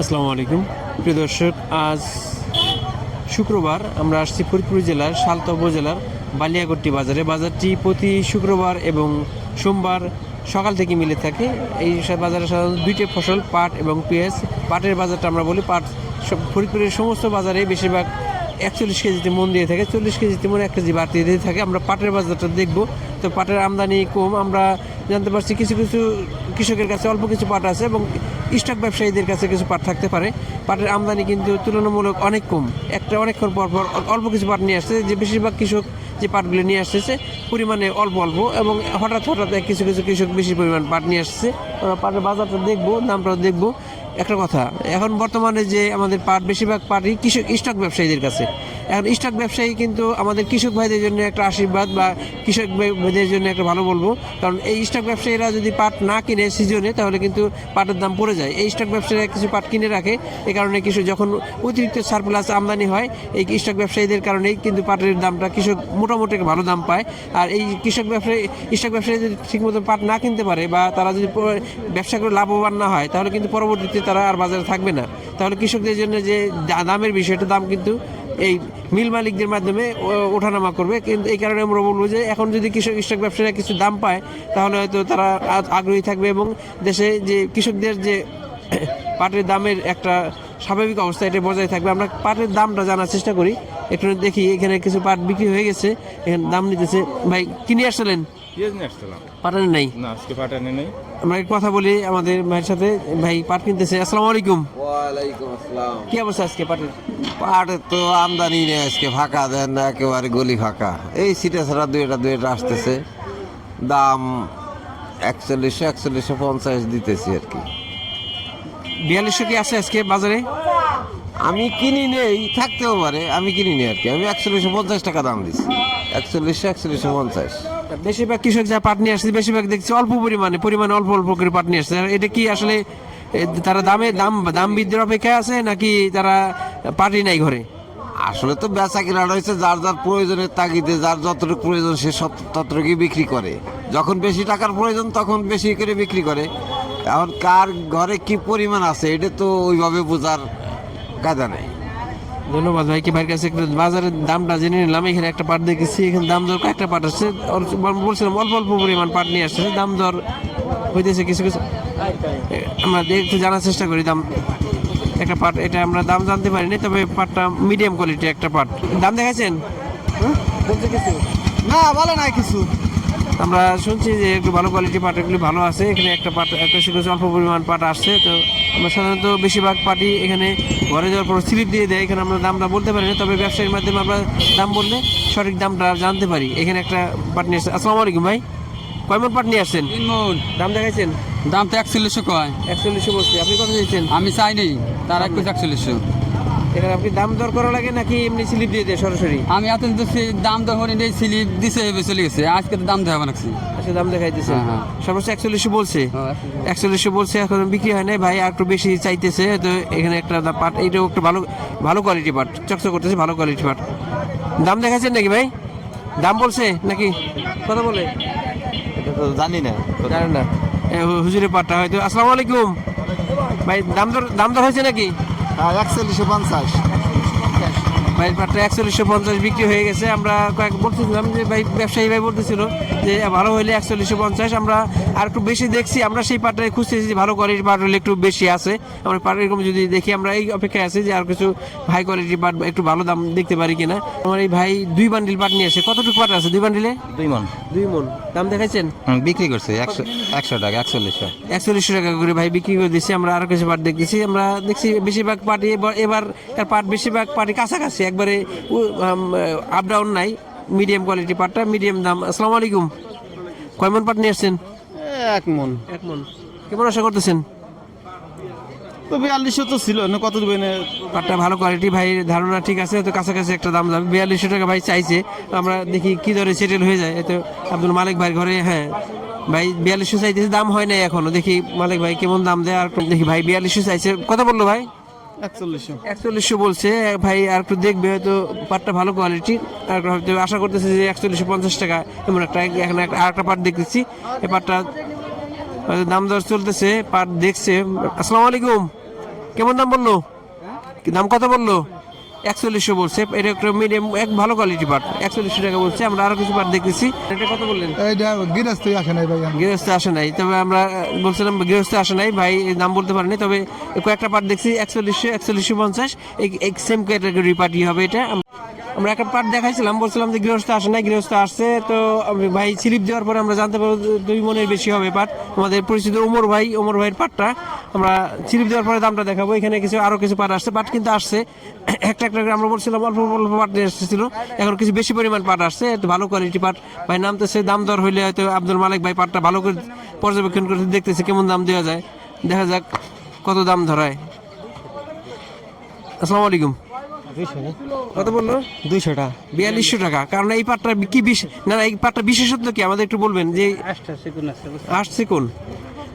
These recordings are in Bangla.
আসসালামু আলাইকুম। প্রিয় দর্শক, আজ শুক্রবার আমরা আসছি ফরিদপুর জেলার সালতা উপজেলার বালিয়াগট্টি বাজারে। বাজারটি প্রতি শুক্রবার এবং সোমবার সকাল থেকে মিলে থাকে। এই বাজারে সাধারণত দুইটি ফসল, পাট এবং পেঁয়াজ। পাটের বাজারটা আমরা বলি পাট। ফরিদপুরের সমস্ত বাজারে বেশিরভাগ একচল্লিশ কেজিতে মন দিয়ে থাকে, চল্লিশ কেজিতে মনে এক কেজি বাড়তি দিয়ে থাকে। আমরা পাটের বাজারটা দেখব। তো পাটের আমদানি কম, আমরা জানতে পারছি কিছু কিছু কৃষকের কাছে অল্প কিছু পাট আছে এবং স্টক ব্যবসায়ীদের কাছে কিছু পাট থাকতে পারে। পাটের আমদানি কিন্তু তুলনামূলক অনেক কম। একটা অনেকক্ষণ পর পর অল্প কিছু পাট নিয়ে আসছে। যে বেশিরভাগ কৃষক যে পাটগুলো নিয়ে আসতেছে, পরিমাণে অল্প অল্প এবং হঠাৎ হঠাৎ কিছু কিছু কৃষক বেশি পরিমাণ পাট নিয়ে আসছে। পাটের বাজারটা দেখব দামটা দেখব। একটা কথা, এখন বর্তমানে যে আমাদের পাট, বেশিরভাগ পাটই কৃষক, স্টক ব্যবসায়ীদের কাছে। এখন স্টক ব্যবসায়ী কিন্তু আমাদের কৃষক ভাইদের জন্য একটা আশীর্বাদ বা কৃষক ভাই- ভাইদের জন্য একটা ভালো বলব। কারণ এই স্টক ব্যবসায়ীরা যদি পাট না কিনে সিজনে, তাহলে কিন্তু পাটের দাম পড়ে যায়। এই স্টক ব্যবসায়ীরা কিছু পাট কিনে রাখে এই কারণে কিছু যখন অতিরিক্ত সারপ্লাস আমদানি হয়, এই স্টক ব্যবসায়ীদের কারণেই কিন্তু পাটের দামটা কৃষক মোটামুটি ভালো দাম পায়। আর এই কৃষক ব্যবসায়ী, স্টক ব্যবসায়ী যদি ঠিকমতো পাট না কিনতে পারে বা তারা যদি ব্যবসা করে লাভবান না হয়, তাহলে কিন্তু পরবর্তীতে তারা আর বাজারে থাকবে না। তাহলে কৃষকদের জন্য যে দামের বিষয়টা, দাম কিন্তু এই মিল মালিকদের মাধ্যমে ওঠানামা করবে। কিন্তু এই কারণে আমরা বলব যে এখন যদি কৃষক কৃষক ব্যবসায়ীরা কিছু দাম পায়, তাহলে হয়তো তারা আগ্রহী থাকবে এবং দেশে যে কৃষকদের যে পাটের দামের একটা স্বাভাবিক অবস্থা এটা বজায় থাকবে। আমরা পাটের দামটা জানার চেষ্টা করি। একটু দেখি এখানে কিছু পাট বিক্রি হয়ে গেছে। এখানে দাম নিতেছে। ভাই কিনে আসলেন? পেঁয়াজ নিয়ে আসছিলাম। পাটান নাই? না আজকে পাঠানি নেই। আমরা একটু কথা বলি আমাদের ভাইয়ের সাথে ভাই পাট কিনতেছে। আসসালামু আলাইকুম। ওয়ালাইকুম আসসালাম। কি অবস্থা আজকে পাটের? পাটের তো আমদানি নেই আজকে ফাঁকা দেন না একেবারে গলি ফাঁকা। এই সিটে ছাড়া দুইটা দুইটা আসতেছে। দাম একচল্লিশশো একচল্লিশশো পঞ্চাশ দিতেছি আর কি। বিয়াল্লিশশো কি আছে আজকে বাজারে? আমি কিনি নেই থাকতেও পারে আমি কিনি নেই আর কি। আমি একচল্লিশশো পঞ্চাশ টাকা দাম দিচ্ছি একচল্লিশশো একচল্লিশশো পঞ্চাশ। বেশিরভাগ কৃষক যা পাট নিয়ে আসছে, বেশিরভাগ দেখছি অল্প পরিমাণে পরিমাণে অল্প অল্প করে পাট নিয়ে আসছে। এটা কি আসলে তারা দামে, দাম দাম বৃদ্ধির অপেক্ষায় আছে নাকি তারা পাটই নাই ঘরে? আসলে তো বেচা কেনা রয়েছে যার যার প্রয়োজনের তাগিদে, যার যতটুকু প্রয়োজন সে সত- ততটুকুই বিক্রি করে। যখন বেশি টাকার প্রয়োজন, তখন বেশি করে বিক্রি করে। এখন কার ঘরে কি পরিমাণ আছে, এটা তো ওইভাবে বোঝার কায়দা নেই। ধন্যবাদ ভাই, কি ভাইয়ের কাছে একটু বাজারের দামটা জেনে নিলাম। এখানে একটা পাট দেখেছি, এখানে দাম দর কয়েকটা পাট আসছে বলছিলাম অল্প অল্প পরিমাণ পাট নিয়ে আসছে, দাম দর হইতেছে কিছু কিছু আমরা একটু জানার চেষ্টা করি দাম। একটা পাট, এটা আমরা দাম জানতে পারিনি, তবে পাটটা মিডিয়াম কোয়ালিটি একটা পাট। দাম দেখাচ্ছেন কিছু। না, বলে নাই কিছু। আমরা শুনছি যে একটু ভালো কোয়ালিটি পাট এগুলি ভালো আছে। এখানে একটা পাট একটা কিছু অল্প পরিমাণ পাট আসছে। তো আমরা সাধারণত বেশিরভাগ পাটি এখানে ঘরে যাওয়ার পর স্লিপ দিয়ে দেয়। এখানে আমরা দামটা বলতে পারি না তবে ব্যবসায়ীর মাধ্যমে আমরা দাম বললে সঠিক দামটা জানতে পারি। এখানে একটা পাট নিয়ে আসছে। আসসালামু আলাইকুম ভাই। কয় মন পাট নিয়ে আসছেন? তিন মন। দাম দেখাইছেন? দাম তো একচল্লিশশো কয়। একচল্লিশশো বলছি। আপনি কত দিয়েছেন আমি চাইনি তার এক একচল্লিশশো। এখানে আপনি দাম দর করা লাগে নাকি এমনি স্লিপ দিয়ে দেয় সরাসরি? আমি এত দাম স্লিপ দিছে চলে গেছে। আজকে তো দাম আচ্ছা দাম দেখাই দিয়েছেন হ্যাঁ, হ্যাঁ। সর্বোচ্চ একচল্লিশশো বলছে। একচল্লিশশো বলছে এখন বিক্রি হয় নাই। ভাই আর একটু বেশি চাইতেছে তো এখানে একটা পাট এইটাও একটু ভালো ভালো কোয়ালিটি পাট চকচক করতেছে ভালো কোয়ালিটি পাট। দাম দেখাচ্ছেন নাকি ভাই? দাম বলছে নাকি? কথা বলে। জানি না জানেন না। হুজুরের পাটটা হয়তো আসসালামু আলাইকুম। ভাই দাম দর দাম দর হয়েছে নাকি? একচল্লিশশো পঞ্চাশ। ভাই পাটটা একচল্লিশশো পঞ্চাশ বিক্রি হয়ে গেছে। আমরা কয়েক বলতেছিলাম যে ভাই ব্যবসায়ী ভাই বলতেছিল যে ভালো হইলে একচল্লিশশো পঞ্চাশ। আমরা আর একটু বেশি দেখছি আমরা সেই পাটটাই খুঁজতেছি যে ভালো কোয়ালিটির পাট হলে একটু বেশি আছে। আমরা পাট এরকম যদি দেখি আমরা এই অপেক্ষায় আছি যে আর কিছু হাই কোয়ালিটির পাট একটু ভালো দাম দেখতে পারি কিনা। আমার এই ভাই দুই বান্ডিল পাট নিয়ে আসে। কতটুকু পাট আছে দুই বান্ডিলে দুই মন দুই মন দাম দেখাইছেন? বিক্রি করছে একশো একশো টাকা একচল্লিশশো। একচল্লিশশো টাকা করে ভাই বিক্রি করে দিচ্ছি আমরা আরও কিছু পাট দেখতেছি। আমরা দেখছি বেশিরভাগ পার্টি এবার এর পাট বেশিরভাগ পার্টি কাছাকাছি একবারে আপ ডাউন নাই মিডিয়াম কোয়ালিটি পাটটা মিডিয়াম দাম। আসসালামু আলাইকুম। কয় মন পাট নিয়ে আসছেন? এক মন। এক মন। কেমন আশা করতেছেন? তো বিয়াল্লিশশো তো ছিল না কত দেবেন? পাটটা ভালো কোয়ালিটি ভাই ধারণা ঠিক আছে তো কাছাকাছি একটা দাম যাবে। বিয়াল্লিশশো টাকা ভাই চাইছে আমরা দেখি কি দরে সেটেল হয়ে যায়। তো আব্দুল মালিক ভাই ঘরে হ্যাঁ ভাই বিয়াল্লিশশো চাইতেছে দাম হয় নাই এখনও। দেখি মালিক ভাই কেমন দাম দেয় আর দেখি। ভাই বিয়াল্লিশশো চাইছে কথা বলল ভাই? একচল্লিশশো। বলছে। ভাই, আর একটু দেখবে, হয়তো পাটটা ভালো কোয়ালিটি আর হয়তো আশা করতেছে যে একচল্লিশশো পঞ্চাশ টাকা। এমন একটা, এখন আর একটা পাট দেখতেছি। এই পাটটা দাম দর চলতেছে, পাট দেখছে। আসসালামু আলাইকুম। কেমন দাম বলল? দাম কত বলল? একচল্লিশশো বলছে। এটা একটা মিডিয়াম এক ভালো কোয়ালিটি পাট একচল্লিশশো টাকা বলছে। আমরা আরও কিছু পাট দেখতেছি। এটা কত বললেন? এটা গৃহস্থই আসে নাই ভাই গৃহস্থ আসে নাই। তবে আমরা বলছিলাম গৃহস্থ আসে নাই। ভাই নাম দাম বলতে পারেনি। তবে কয়েকটা পার্ট দেখছি। একচল্লিশশো একচল্লিশশো পঞ্চাশ। এই সেম ক্যাটাগরি পার্টি হবে এটা। আমরা একটা পার্ট দেখাইছিলাম, বলছিলাম যে গৃহস্থ আসে নাই, গৃহস্থ আসছে, তো ভাই স্লিপ দেওয়ার পরে আমরা জানতে পারব দুই মনের বেশি হবে পাট আমাদের পরিচিত ওমর ভাই, ওমর ভাইয়ের পাটটা আমরা স্লিপ দেওয়ার পরে দামটা দেখাবো, এখানে কিছু, আরও কিছু পাট আসছে পাট কিন্তু আসছে। একটা একটা আমরা বলছিলাম, অল্প অল্প পাট এসেছিল, এখন কিছু বেশি পরিমাণ পাট আসছে ভালো কোয়ালিটি পাট ভাই নামতেছে, দাম দর হইলে হয়তো আব্দুল মালিক ভাই পাটটা ভালো করে পর্যবেক্ষণ করে দেখতেছে, কেমন দাম দেওয়া যায়। দেখা যাক কত দাম ধরায়। আসসালামু আলাইকুম। কত বলল? দুইশো টাকা বিয়াল্লিশশো টাকা। কারণ এই পাটটা কি না না এই পাটটা বিশেষত্ব কি? আমাদের একটু বলবেন যে আসছে কোন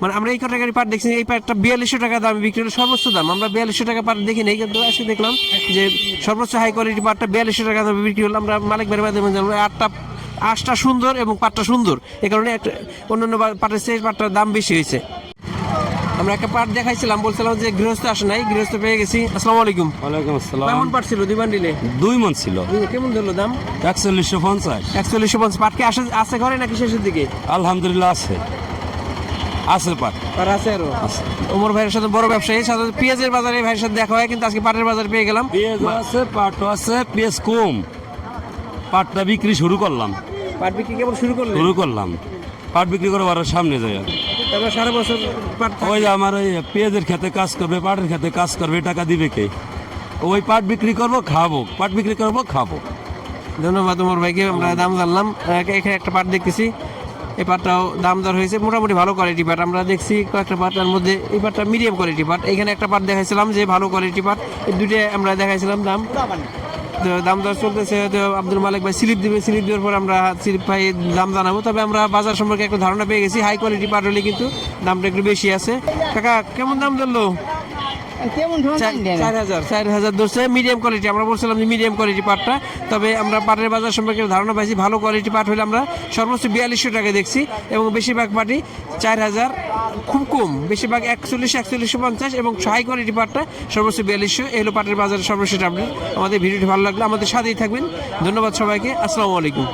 মানে আমরা এই ক্যাটাগরি পাট দেখছি এই পাটটা বিয়াল্লিশশো টাকা দামে বিক্রি হলো সর্বোচ্চ দাম। আমরা বিয়াল্লিশশো টাকা পাট দেখি নাই কিন্তু আজকে দেখলাম যে সর্বোচ্চ হাই কোয়ালিটি পাটটা বিয়াল্লিশশো টাকা দামে বিক্রি হলো। আমরা মালিক বাড়ির মাধ্যমে জানলাম আটটা আটটা সুন্দর এবং পাটটা সুন্দর। এই কারণে একটা অন্যান্য পাটের চেয়ে পাটটার দাম বেশি হয়েছে। আমরা একটা পাট দেখাইছিলাম বলছিলাম যে গৃহস্থ আসে নাই গৃহস্থ পেয়ে গেছি। আসসালামু আলাইকুম। ওয়ালাইকুম আসসালাম। কেমন পাট ছিল দুই বান্ডিলে? দুই মন ছিল। কেমন ধরলো দাম? একচল্লিশশো পঞ্চাশ। একচল্লিশশো পঞ্চাশ। পাটকে আসে আছে ঘরে নাকি শেষের দিকে? আলহামদুলিল্লাহ আছে। আছে পাট আর আছে আরও? ওমর ভাইয়ের সাথে বড় ব্যবসায়ী সাধারণত পেঁয়াজের বাজারে ভাইয়ের সাথে দেখা হয় কিন্তু আজকে পাটের বাজার পেয়ে গেলাম। পেঁয়াজ আছে পাটও আছে পেঁয়াজ কম। পাটটা বিক্রি শুরু করলাম। পাট বিক্রি কেবল শুরু করলে শুরু করলাম। পাট বিক্রি করে আরও সামনে যায়। সারা বছর ওই আমার ওই পেঁয়াজের খেতে কাজ করবে পাটের খেতে কাজ করবে টাকা দিবে কে? ওই পাট বিক্রি করব খাব। পাট বিক্রি করব খাব। ধন্যবাদ ওমর ভাইকে আমরা দাম জানলাম। এখানে একটা পাট দেখতেছি। এই পাটটাও দাম দর হয়েছে। মোটামুটি ভালো কোয়ালিটি পাট। আমরা দেখছি কয়েকটা পাটের মধ্যে এই পাটটা মিডিয়াম কোয়ালিটি পাট। এখানে একটা পাট দেখাইছিলাম যে ভালো কোয়ালিটি পাট। এই দুইটা আমরা দেখাইছিলাম দাম। দাম দর চলতেছে আব্দুল মালিক ভাই স্লিপ দিবে, স্লিপ দেওয়ার পর আমরা স্লিপ ভাই দাম জানাব। তবে আমরা বাজার সম্পর্কে একটা ধারণা পেয়ে গেছি হাই কোয়ালিটি পাটলি কিন্তু দামটা একটু বেশি আছে। কাকা, কেমন দাম ধরলো? চার চার হাজার চার হাজার ধরছে। মিডিয়াম কোয়ালিটি আমরা বলছিলাম যে মিডিয়াম কোয়ালিটি পাটটা। তবে আমরা পাটের বাজার সম্পর্কে ধারণা পাইছি ভালো কোয়ালিটি পাট হলে আমরা সর্বোচ্চ বিয়াল্লিশশো টাকা দেখছি। এবং বেশিরভাগ পাটি চার হাজার খুব কম। বেশিরভাগ একচল্লিশ একচল্লিশশো পঞ্চাশ এবং হাই কোয়ালিটি পাটটা সর্বোচ্চ বিয়াল্লিশশো। এগুলো পাটের বাজারের সর্বশেষ আপডেট আমাদের ভিডিওটি ভালো লাগলে আমাদের সাথেই থাকবেন। ধন্যবাদ সবাইকে। আসসালামু আলাইকুম।